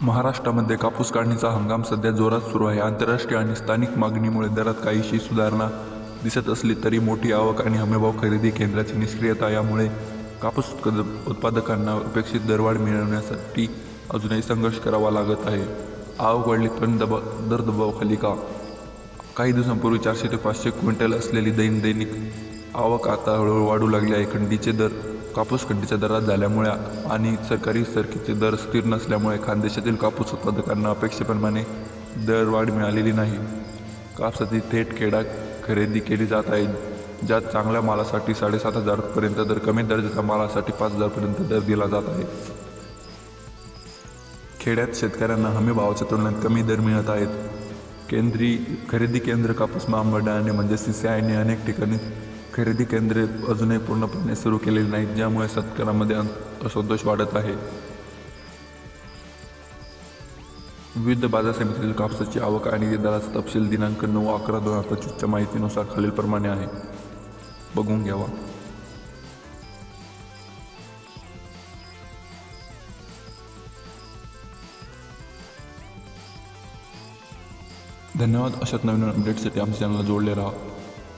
महाराष्ट्रामध्ये कापूस काढणीचा हंगाम सध्या जोरात सुरू आहे. आंतरराष्ट्रीय आणि स्थानिक मागणीमुळे दरात काहीशी सुधारणा दिसत असली तरी मोठी आवक आणि हमीभाव खरेदी केंद्राची निष्क्रियता यामुळे कापूस उत्पादकांना अपेक्षित दरवाढ मिळवण्यासाठी अजूनही संघर्ष करावा लागत आहे. आवक वाढली पण दबा दर दबावाखाली का? काही दिवसांपूर्वी चारशे ते पाचशे क्विंटल असलेली दैन दैनिक आवक आता हळूहळू वाढू लागली आहे. खंडीचे दर कापूस खंडीच्या दरात झाल्यामुळे आणि सरकारी सरकीचे दर स्थिर नसल्यामुळे खानदेशातील कापूस उत्पादकांना अपेक्षेप्रमाणे दरवाढ मिळालेली नाही. कापसाची थेट खेडा खरेदी केली जात आहे ज्यात चांगल्या मालासाठी साडेसात हजारपर्यंत दर कमी दर्जाच्या मालासाठी पाच हजारपर्यंत दर दिला जात आहे. खेड्यात शेतकऱ्यांना हमी भावाच्या तुलनेत कमी दर मिळत आहेत. केंद्रीय खरेदी केंद्र कापूस महामंडळाने म्हणजे सी सी आयने अनेक ठिकाणी खरेदी केंद्रे अजूनही पूर्णपणे सुरू केलेली नाहीत ज्यामुळे शेतकऱ्यांमध्ये असंतोष वाढत आहे. विविध बाजार समितीतील कापसाची आवक आणि दराचा तपशील दिनांक नऊ अकरा दोन हजार पंचवीसच्या माहितीनुसार खालीलप्रमाणे आहे. बघून घ्यावा. धन्यवाद. अशाच नवीन अपडेटसाठी आमच्या चॅनलला जोडले राहा.